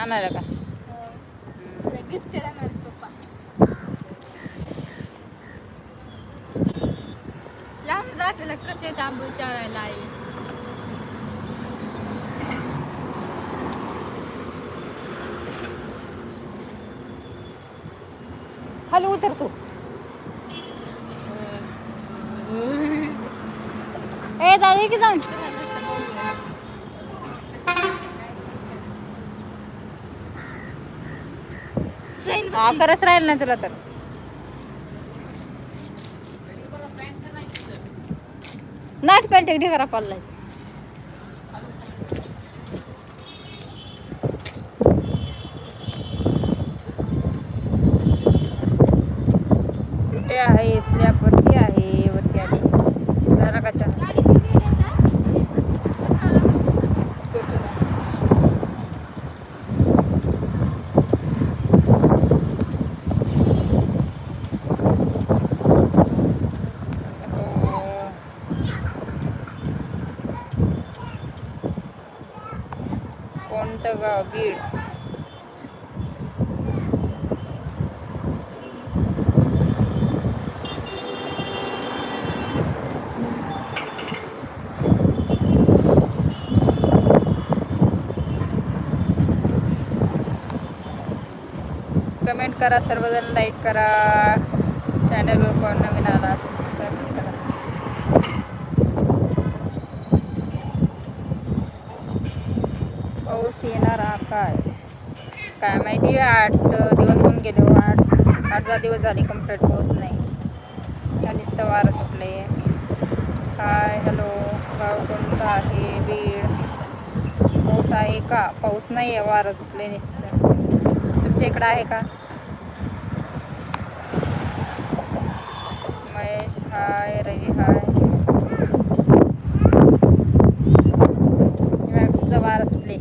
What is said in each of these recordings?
आणायला का? पप्पा लांब जातेला कसे चारायला खाली उतर तू. ए दादा की जाऊन. हा करच राहील ना तुला तर. नाट पॅन्ट एक ढिगारा पाडलाय. कुठे आहे स्लॅब वरती आहे वरती आली झाला का चहा गाडी किती आहे आता? कशाला? गाव बीड. कमेंट करा सर्वजण लाईक करा. चॅनलवर कोण नवीन आला असं सबस्क्राईब करा पाऊस येणार काय? काय माहिती आठ दिवस होऊन गेले हो, आठ आठ दहा दिवस झाले कंप्लीट पाऊस नाही. त्या वारं सुटले काय हॅलो गाव कोणतं आहे? बीड. पाऊस आहे का? पाऊस नाही आहे वारं सुटले नुसतं. तुमच्या इकडं आहे का? महेश हाय रवी हाय बघा कसलं वारं सुटले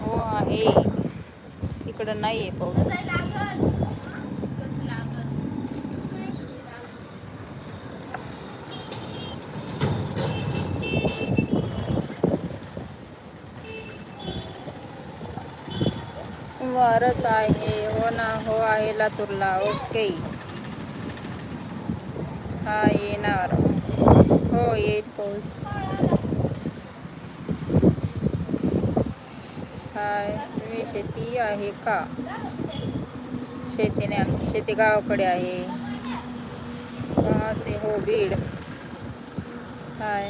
हो आहे इकडं नाही आहे पाऊस. कसं वारच आहे हो ना हो आहे लातूरला. ओके. हा येणार. हो येईल पाऊस. हाय. शेती आहे का? शेतीने आमची शेती गावाकडे आहे. कहाँ से हो बीड हाय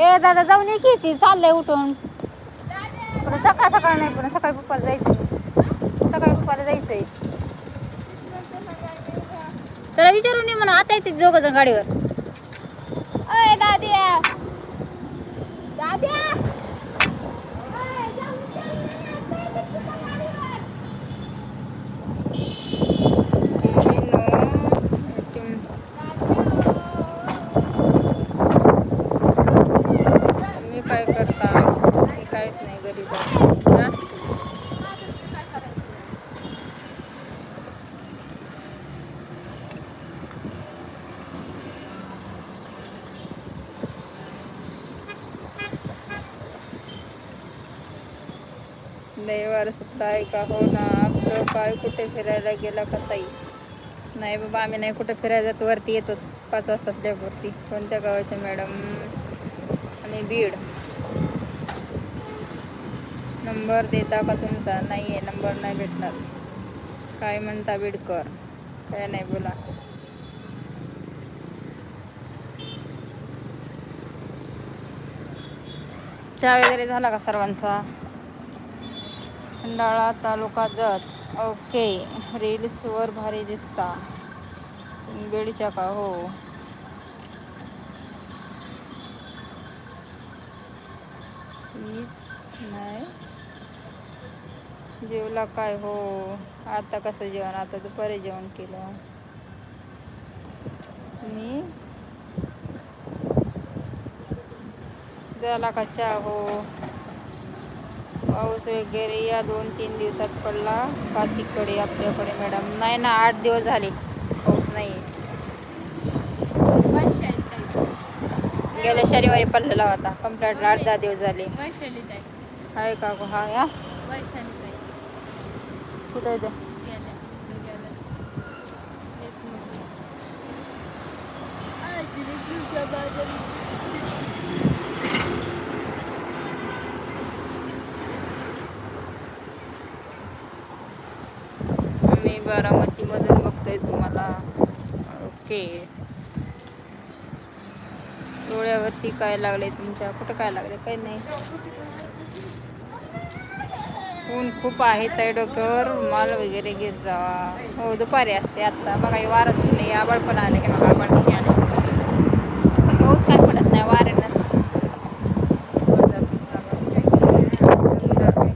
ए दादा जाऊन ये की ती चाललंय उठून. पण सकाळ सकाळ नाही पण सकाळी पप्पाला जायचं सकाळी पप्पाला जायचंय. त्याला विचारून ये म्हणा आता येते दोघ जण गाडीवर. अय दाद्या. दाद्या की नो तुम तुम्ही काय करता मी काहीच नाही घरी जात हा? दैवार सुट्टा आहे का? हो ना. आपलं काय? कुठे फिरायला गेला का ताई? नाही बाबा आम्ही नाही कुठे फिरायला जात. वरती येतोच. पाच वाजता स्लॅबवरती कोणत्या गावाच्या मॅडम आणि बीड. नंबर देता का तुमचा? नाही आहे नंबर नाही भेटणार. काय म्हणता बीडकर? काय नाही बोला. चहा वगैरे झाला का सर्वांचा? खंडाळा तालुका जत. ओके रील्सवर भारी दिसता. बेडच्या का हो. मीच नाही. जेवला काय हो. आता कसं जेवण? आता दुपारी जेवण केलं. मी? झाला का चहा हो. पाऊस वगैरे या दोन तीन दिवसात पडला का तिकडे आपल्याकडे मॅडम? नाही ना आठ दिवस झाले. पाऊस नाही गेल्या शनिवारी पडलेला होता. कम्प्लेट आठ दहा दिवस झाले. आहे का हा. या कुठे बारामतीमधून बघतोय तुम्हाला. ओके. डोळ्यावरती काय लागले तुमच्या? कुठं काय लागले काही नाही. ऊन खूप आहे ताई डोक्यावर. माल वगैरे घेत जावा. हो दुपारी असते आता. बघा वारच नाही आबळ पण आले की बघा आबाळ किती आले पाऊस काय पडत नाही वाऱ्यानं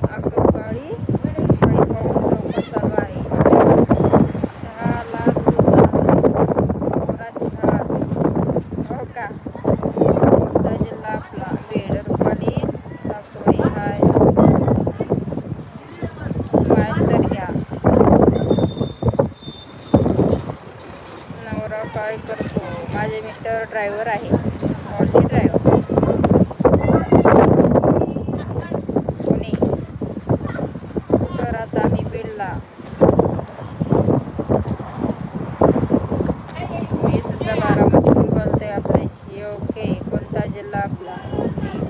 आगगाडी आणि पाऊस चौकात चालू आहे चहाला दूध मोरात चहा हो का कोणता जिल्हा आपला बीड रुपाली लासोडी हाय स्माईल तर घ्या नवरा काय करतो माझे मिस्टर ड्रायव्हर आहे. ऑनली ड्रायव्हर पुणे तर आता मी बीडला मी सुद्धा बारामतीतून बोलते आपल्याशी ओके कोणता जिल्हा आपला ओके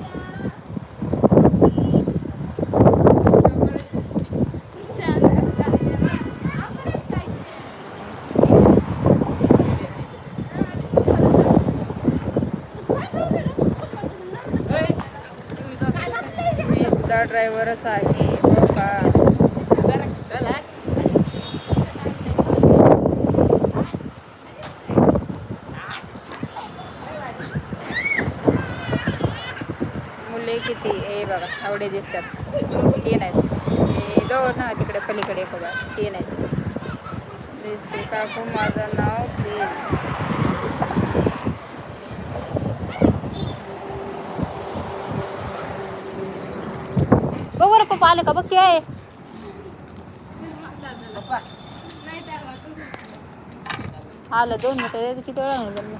मी सुद्धा ड्रायव्हरच आहे हो का? मुले किती? हे बघा आवडे दिसतात. तीन आहेत. हे दोन ना तिकडे पलीकडे बघा. तीन आहेत. दिसते काकू माझं नाव प्लीज बघ बरं पप्पा आलं का बघ की आहे आलं दोन मिनिटं किती वेळा नाही झालं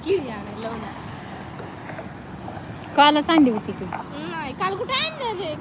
किरी आणायला लावणार कालच आणली होती की नाही काल कुठे आणलं रे